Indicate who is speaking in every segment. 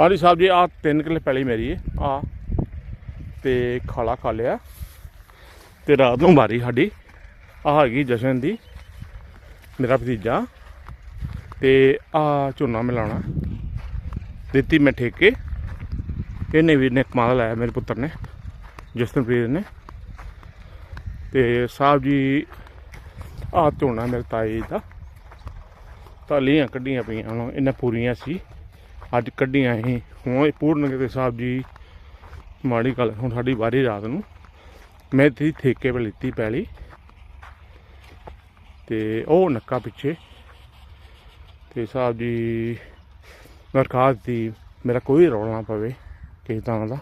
Speaker 1: ਹਾਂਜੀ ਸਾਹਿਬ ਜੀ ਆ 3 ਕਿੱਲੇ ਪੈਲੀ ਮੇਰੀ ਹੈ। ਆ ਤੇ ਖਾਲਾ ਖਾ ਲਿਆ। ਤੇ ਰਾਤ ਨੂੰ ਮਾਰੀ ਸਾਡੀ। ਆ ਹੈਗੀ ਜਸ਼ਨ ਦੀ। ਮੇਰਾ ਭਤੀਜਾ। ਤੇ ਆ ਝੋਨਾ ਮਿਲਾਉਣਾ। ਦਿੱਤੀ ਮੈਂ ਠੇਕੇ। ਇਹਨੇ ਵੀ ਨੇ ਕਮਾਲ ਲਾਇਆ ਮੇਰੇ ਪੁੱਤਰ ਨੇ ਜਸਨਪ੍ਰੀਤ ਨੇ। ਤੇ ਸਾਹਿਬ ਜੀ ਆ ਝੋਨਾ ਮੇਰੇ ਤਾਏ ਦਾ। ਤਾਲੀਆਂ ਕੱਢੀਆਂ ਪਈਆਂ ਹੁਣ ਇਹਨਾਂ ਪੂਰੀਆਂ ਸੀ। ਅੱਜ ਕੱਢੀਆਂ ਅਸੀਂ। ਹੁਣ ਪੂਰਨ ਕਿਤੇ ਸਾਹਿਬ ਜੀ, ਮਾੜੀ ਗੱਲ, ਹੁਣ ਸਾਡੀ ਵਾਰੀ ਰਾਤ ਨੂੰ। ਮੈਂ ਤੇ ਠੇਕੇ 'ਤੇ ਲਿੱਤੀ ਪੈਲੀ। ਤੇ ਉਹ ਨੱਕਾ ਪਿੱਛੇ। ਤੇ ਸਾਹਿਬ ਜੀ, ਦਰਖਾਸਤ ਦੀ ਮੇਰਾ ਕੋਈ ਰੌਲਾ ਨਾ ਪਵੇ ਕਿਸੇ ਤਰ੍ਹਾਂ ਦਾ।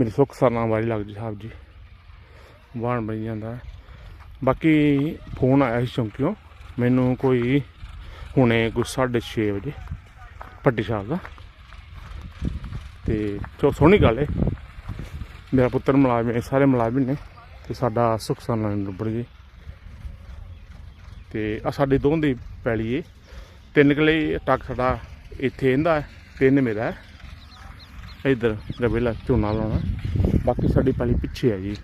Speaker 1: ਮੇਰੀ ਸੁੱਖ ਸਰਨਾ ਵਾਰੀ ਲੱਗ ਜੀ ਸਾਹਿਬ ਜੀ। ਵਾਣ ਬਣ ਜਾਂਦਾ। ਬਾਕੀ ਫੋਨ ਆਇਆ ਸੀ ਚੌਂਕਿਓ। ਮੈਨੂੰ ਕੋਈ ਹੁਣੇ ਕੋਈ 6:30 ਵਜੇ। ਪੱਟੀ ਸਾਹਿਬ ਦਾ। ਤੇ ਚੋ ਸੋਹਣੀ ਗੱਲ ਹੈ ਮੇਰਾ ਪੁੱਤਰ ਮੁਲਾਜ਼ਮ ਹੈ ਸਾਰੇ ਮੁਲਾਜ਼ਮ ਨੇ। ਤੇ ਸਾਡਾ ਸੁੱਖ ਸਰਨਾ ਨੰਬਰ ਜੀ। ਤੇ ਆ ਸਾਡੇ ਦੋਹਾਂ ਦੀ ਪੈਲੀ ਏ। ਤਿੰਨ ਕਿਲੇ ਟੱਕ ਸਾਡਾ ਇੱਥੇ ਇਹਦਾ ਤਿੰਨ ਮੇਰਾ ਹੈ ਇਧਰ ਗਬੇਲਾ ਝੋਨਾ ਲਾਉਣਾ। ਬਾਕੀ ਸਾਡੀ ਪੈਲੀ ਪਿੱਛੇ ਹੈ ਜੀ।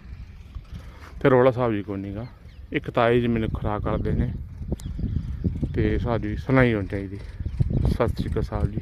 Speaker 1: ਤੇ ਰੋਲਾ ਸਾਹਿਬ ਜੀ ਕੋਈ ਨਹੀਂਗਾ ਇੱਕ ਤਾਏ ਜੀ ਮੈਨੂੰ ਖੁਰਾਕ ਕਰਦੇ ਨੇ। ਤੇ ਸਾਡੀ ਸੁਣਾਈ ਹੋਣੀ ਚਾਹੀਦੀ। ਸਤਿ ਸ਼੍ਰੀ ਅਕਾਲ ਸਾਹਿਬ ਜੀ।